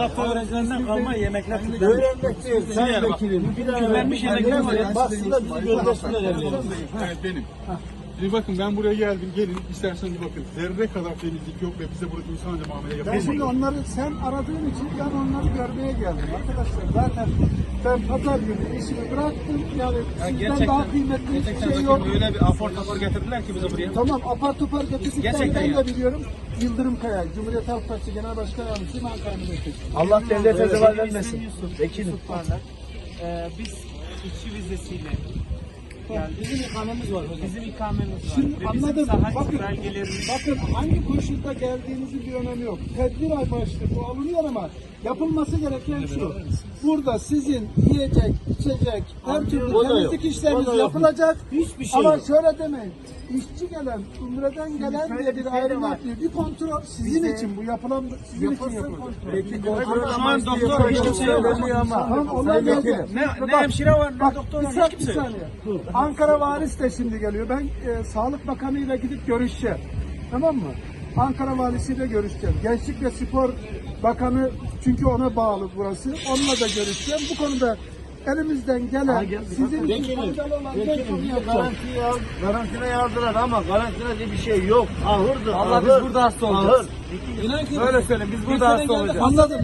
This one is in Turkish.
tarafta öğrencilerinden kalma yemekler tutulmuş. Öğrenmek değil. Sayın Vekilim. Bir daha Vermiş yemekler var. Basında bizi göndersinler evlerine. Evet benim. Şimdi bakın ben buraya geldim. Gelin isterseniz bakın. Zerre kadar temizlik yok ve bize burada insanca muamele Ben şimdi onları sen aradığın için ben onları görmeye geldim arkadaşlar. Zaten ben pazar günü işimi bıraktım. Yani sizden daha kıymetli Gerçekten hiçbir şey bakın yok. öyle bir afor topor getirdiler ki bize buraya. Tamam apar topar getirdikten Gerçekten ben ya. de biliyorum. Yıldırım Kaya, Cumhuriyet Halk Partisi Genel Başkan Yardımcısı Ankara Milletvekili. Allah devlete zeval vermesin. Vekilim. Yusuf Parlak. Ee, biz işçi vizesiyle geldik. Bizim ikamemiz var. Bizim ikamemiz var. Şimdi Ve anladım. Bakın, belgelerimiz bakın hangi koşulda geldiğinizin bir önemi yok. Tedbir amaçlı bu alınıyor ama yapılması gereken şu. Burada sizin yiyecek, içecek, her türlü O da yok. temizlik işleriniz O da yok. yapılacak. Hiçbir şey ama yok. şöyle demeyin. İşçi gelen, umreden gelen şöyle diye bir bir şey de ayrım var. yapmıyor. Bir kontrol sizin için bu yapılan sizin için yapılıyor. Peki Şu kontrol an doktor hiç kimse yok. Tamam onlar. Vekilim. Ne, hemşire var ne Bak doktor bir, var hiç kimse yok. saniye. Ankara valisi de şimdi geliyor. Ben e, Sağlık Bakanı ile gidip görüşeceğim. Tamam mı? Ankara valisiyle görüşeceğim. Gençlik ve Spor Bakanı çünkü ona bağlı burası. Onunla da görüşeceğim. Bu konuda elimizden gelen sizin için faydalı olan tek Vekilim konu bizi garantiye garantine yazdılar ama garantina diye bir şey yok. Ahırdı. Allah biz ahır. burada hasta olacağız. Ahır. Böyle söyleyeyim biz burada hasta olacağız. Anladım.